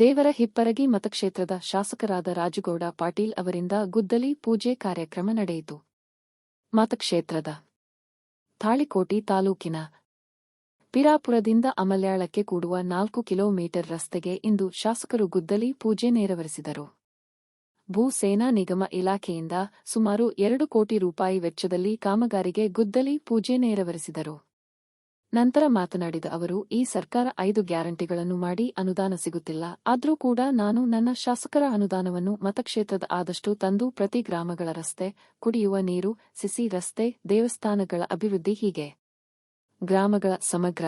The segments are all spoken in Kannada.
ದೇವರ ಹಿಪ್ಪರಗಿ ಮತಕ್ಷೇತ್ರದ ಶಾಸಕರಾದ ರಾಜುಗೌಡ ಪಾಟೀಲ್ ಅವರಿಂದ ಗುದ್ದಲಿ ಪೂಜೆ ಕಾರ್ಯಕ್ರಮ ನಡೆಯಿತು. ಮತಕ್ಷೇತ್ರದ ತಾಳಿಕೋಟಿ ತಾಲೂಕಿನ ಪಿರಾಪುರದಿಂದ ಅಮಲ್ಯಾಳಕ್ಕೆ ಕೂಡುವ ನಾಲ್ಕು ಕಿಲೋಮೀಟರ್ ರಸ್ತೆಗೆ ಇಂದು ಶಾಸಕರು ಗುದ್ದಲಿ ಪೂಜೆ ನೆರವೇರಿಸಿದರು. ಭೂ ಸೇನಾ ನಿಗಮ ಇಲಾಖೆಯಿಂದ ಸುಮಾರು ಎರಡು ಕೋಟಿ ರೂಪಾಯಿ ವೆಚ್ಚದಲ್ಲಿ ಕಾಮಗಾರಿಗೆ ಗುದ್ದಲಿ ಪೂಜೆ ನೆರವೇರಿಸಿದರು. ನಂತರ ಮಾತನಾಡಿದ ಅವರು, ಈ ಸರ್ಕಾರ ಐದು ಗ್ಯಾರಂಟಿಗಳನ್ನು ಮಾಡಿ ಅನುದಾನ ಸಿಗುತ್ತಿಲ್ಲ. ಆದರೂ ಕೂಡ ನಾನು ನನ್ನ ಶಾಸಕರ ಅನುದಾನವನ್ನು ಮತಕ್ಷೇತ್ರದ ಆದಷ್ಟು ತಂದು ಪ್ರತಿ ಗ್ರಾಮಗಳ ರಸ್ತೆ, ಕುಡಿಯುವ ನೀರು, ಸಿಸಿ ರಸ್ತೆ, ದೇವಸ್ಥಾನಗಳ ಅಭಿವೃದ್ಧಿ ಹೀಗೆ. ಗ್ರಾಮಗಳ ಸಮಗ್ರ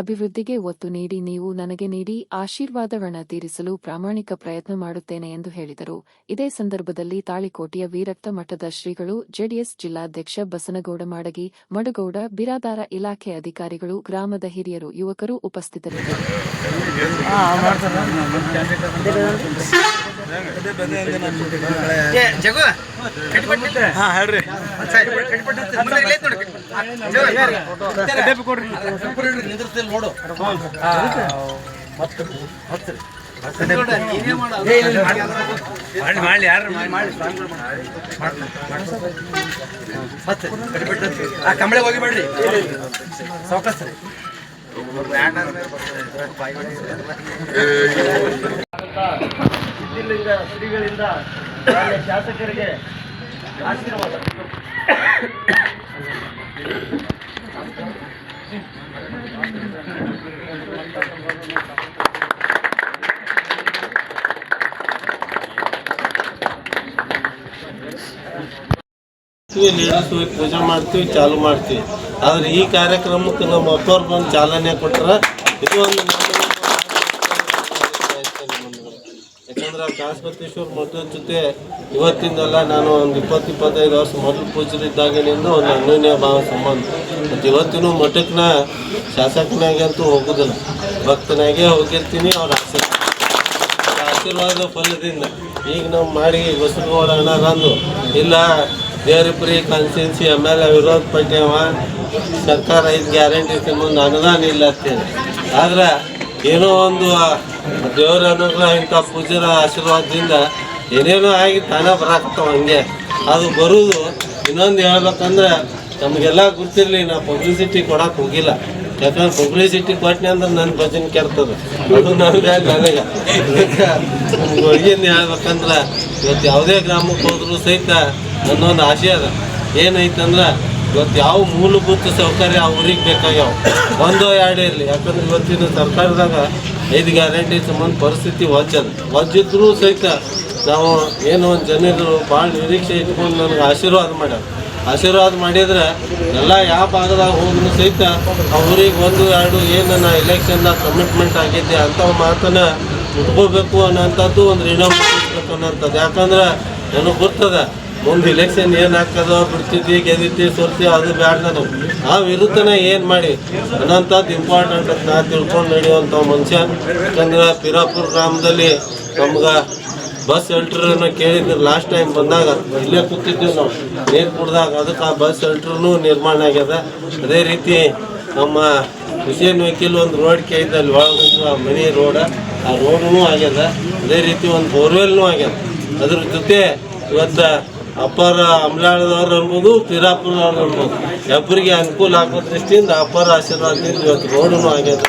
ಅಭಿವೃದ್ಧಿಗೆ ಒತ್ತು ನೀಡಿ, ನೀವು ನನಗೆ ನೀಡಿ, ಆಶೀರ್ವಾದವನ್ನ ತೀರಿಸಲು ಪ್ರಾಮಾಣಿಕ ಪ್ರಯತ್ನ ಮಾಡುತ್ತೇನೆ ಎಂದು ಹೇಳಿದರು. ಇದೇ ಸಂದರ್ಭದಲ್ಲಿ ತಾಳಿಕೋಟೆಯ ವೀರಕ್ತ ಮಠದ ಶ್ರೀಗಳು, ಜೆಡಿಎಸ್ ಜಿಲ್ಲಾಧ್ಯಕ್ಷ ಬಸನಗೌಡ ಮಾಡಗಿ, ಮಡುಗೌಡ, ಬಿರಾದಾರ ಇಲಾಖೆ ಅಧಿಕಾರಿಗಳು, ಗ್ರಾಮದ ಹಿರಿಯರು, ಯುವಕರು ಉಪಸ್ಥಿತರಿದ್ದರು. ಹಾ ಹೇಳ್ರಿ ನೋಡಿ ಮಾಡಿ ಯಾರು ಆ ಕಂಬಳೆ ಹೋಗಿಬೇಡ್ರಿ ಸಾವಕಾಶ ಸಿದ್ಧಿಲಿಂಗ ಶ್ರೀಗಳಿಂದ ಮಾನ್ಯ ಶಾಸಕರಿಗೆ ಆಶೀರ್ವಾದ. ಲೀಡರ್ಸ್ ಪೂಜೆ ಮಾಡ್ತೀವಿ, ಚಾಲು ಮಾಡ್ತೀವಿ. ಆದ್ರೆ ಈ ಕಾರ್ಯಕ್ರಮಕ್ಕೆ ನಮ್ಮ ಅಪ್ಪವ್ರು ಬಂದು ಚಾಲನೆ ಕೊಟ್ಟರೆ ಇದು ಒಂದು ನಮ್ಮ ಕಾಶಪತೇಶ್ವರ ಮಠದ ಜೊತೆ ಇವತ್ತಿಂದಲ್ಲ ನಾನು ಒಂದು ಇಪ್ಪತ್ತು, ಇಪ್ಪತ್ತೈದು ವರ್ಷ ಮೊದಲು ಪೂಜರಿದ್ದಾಗಿನಿಂದ ಒಂದು ಅನ್ಯೋನ್ಯ ಭಾವ ಸಂಬಂಧ. ಮತ್ತು ಇವತ್ತಿನೂ ಮಠಕ್ಕೆ ನಾ ಶಾಸಕನಾಗಂತೂ ಹೋಗೋದಿಲ್ಲ. ಭಕ್ತನಾಗೆ ಹೋಗಿರ್ತೀನಿ, ಅವ್ರ ಆಶೀರ್ವಾದ. ಆಶೀರ್ವಾದ ಫಲದಿಂದ. ಈಗ ನಾವು ಮಾಡಿ ಬಸವಗೌಡ ಅಣ್ಣರಂದು ಇಲ್ಲ, ದೇವರಿಪುರಿ ಕಾನ್ಸ್ಟಿಟ್ಯೂನ್ಸಿ ಎಂ ಎಲ್ ಎ ವಿರೋಧ ಪಟ್ಟ್ಯವ ಸರ್ಕಾರ ಐದು ಗ್ಯಾರಂಟಿ ಮುಂದೆ ಅನುದಾನ ಇಲ್ಲ ಅಂತೇಳಿ. ಆದ್ರೆ ಏನೋ ಒಂದು ದೇವರ ಅನುಗ್ರಹ ಇಂಥ ಪೂಜರ ಆಶೀರ್ವಾದದಿಂದ ಏನೇನೋ ಆಗಿ ತಾನೇ ಬರಾಕತ್ತಾವ ಹಂಗೆ. ಅದು ಬರುವುದು ಇನ್ನೊಂದು ಹೇಳ್ಬೇಕಂದ್ರೆ ನಮಗೆಲ್ಲ ಗೊತ್ತಿರಲಿ ನಾ ಪಬ್ಲಿಸಿಟಿ ಕೊಡಕ್ಕೆ ಹೋಗಿಲ್ಲ. ಯಾಕಂದ್ರೆ ಪಬ್ಲಿಸಿಟಿ ಕೊಟ್ಟನೆ ಅಂದ್ರೆ ನನ್ನ ಭಜನೆ ಕೆರ್ತದೆ ಅದು ನನಗೆ. ನನಗೆ ಒಳಗಿಂದ ಹೇಳ್ಬೇಕಂದ್ರೆ ಇವತ್ತು ಯಾವುದೇ ಗ್ರಾಮಕ್ಕೆ ಹೋದ್ರೂ ಸಹಿತ ನನ್ನೊಂದು ಆಸೆ ಅದ. ಏನೈತಂದ್ರೆ ಇವತ್ತು ಯಾವ ಮೂಲಭೂತ ಸೌಕರ್ಯ ಆ ಊರಿಗೆ ಬೇಕಾಗ್ಯಾವ? ಒಂದೋ ಎರಡೇ ಇರಲಿ. ಯಾಕಂದ್ರೆ ಇವತ್ತಿನ ಸರ್ಕಾರದಾಗ ಐದು ಗ್ಯಾರಂಟಿ ಸಂಬಂಧ ಪರಿಸ್ಥಿತಿ ವಜ್ಜದ ವಜ್ಜಿದ್ರೂ ಸಹಿತ ನಾವು ಏನೋ ಒಂದು ಜನರು ಭಾಳ ನಿರೀಕ್ಷೆ ಇಟ್ಕೊಂಡು ನನಗೆ ಆಶೀರ್ವಾದ ಮಾಡ್ಯಾರ. ಆಶೀರ್ವಾದ ಮಾಡಿದ್ರೆ ಎಲ್ಲ ಯಾವ ಭಾಗದಾಗ ಹೋದ್ರು ಸಹಿತ ಅವ್ರಿಗೆ ಒಂದು, ಎರಡು ಏನು ನನ್ನ ಎಲೆಕ್ಷನ್ದಾಗ ಕಮಿಟ್ಮೆಂಟ್ ಆಗಿದ್ದೆ ಅಂಥವು ಮಾತನ್ನು ಇಟ್ಕೋಬೇಕು ಅನ್ನೋಂಥದ್ದು ಒಂದು ರಿಣಾಮ ಅನ್ನೋಂಥದ್ದು. ಯಾಕಂದ್ರೆ ನನಗೆ ಗೊತ್ತದ ಮುಂದೆ ಇಲೆಕ್ಷನ್ ಏನು ಹಾಕದೋ ಬಿಡ್ತಿದ್ವಿ, ಗೆದ್ದಿದ್ವಿ, ಸೋಲ್ತೀವಿ, ಅದು ಬ್ಯಾಡ ನಾವು ಆ ವಿರುದ್ಧನ ಏನು ಮಾಡಿ? ಅನ್ನೋಂಥದ್ದು ಇಂಪಾರ್ಟೆಂಟ್ ಅಂತ ನಾ ತಿಳ್ಕೊಂಡು ನಡೆಯುವಂಥ ಮನುಷ್ಯ ಯಾಕಂದ್ರೆ ಪಿರಾಪುರ ಗ್ರಾಮದಲ್ಲಿ ನಮ್ಗೆ ಬಸ್ ಶೆಲ್ಟರ್ನ ಕೇಳಿದ್ರು ಲಾಸ್ಟ್ ಟೈಮ್ ಬಂದಾಗ. ಇಲ್ಲೇ ಕೂತಿದ್ವಿ ನಾವು. ನೀರು ಕುಡ್ದಾಗ ಅದಕ್ಕೆ ಆ ಬಸ್ ಶೆಲ್ಟರ್ನು ನಿರ್ಮಾಣ ಆಗ್ಯದ. ಅದೇ ರೀತಿ ನಮ್ಮ ಹುಸೇನ್ ವಕೀಲ್ ಒಂದು ರೋಡ್ ಕೇಳಿದ್ದ ಅಲ್ಲಿ ಒಳಗೆ ಹೋಗುವ ಮನಿ ರೋಡ ಆ ರೋಡ್ನು ಆಗ್ಯದ. ಅದೇ ರೀತಿ ಒಂದು ಬೋರ್ವೆಲ್ನೂ ಆಗ್ಯದ. ಅದ್ರ ಜೊತೆ ಇವತ್ತು ಅಪ್ಪರ ಅಮಲಾಳದವ್ರು ಅನ್ಬೋದು ಪಿರಾಪುರದವ್ರು ಅನ್ಬೋದು. ಒಬ್ಬರಿಗೆ ಅನುಕೂಲ ಆಗೋ ದೃಷ್ಟಿಯಿಂದ ಅಪ್ಪರ ಆಶೀರ್ವಾದದಿಂದ ಇವತ್ತು ರೋಡನು ಆಗ್ಯದ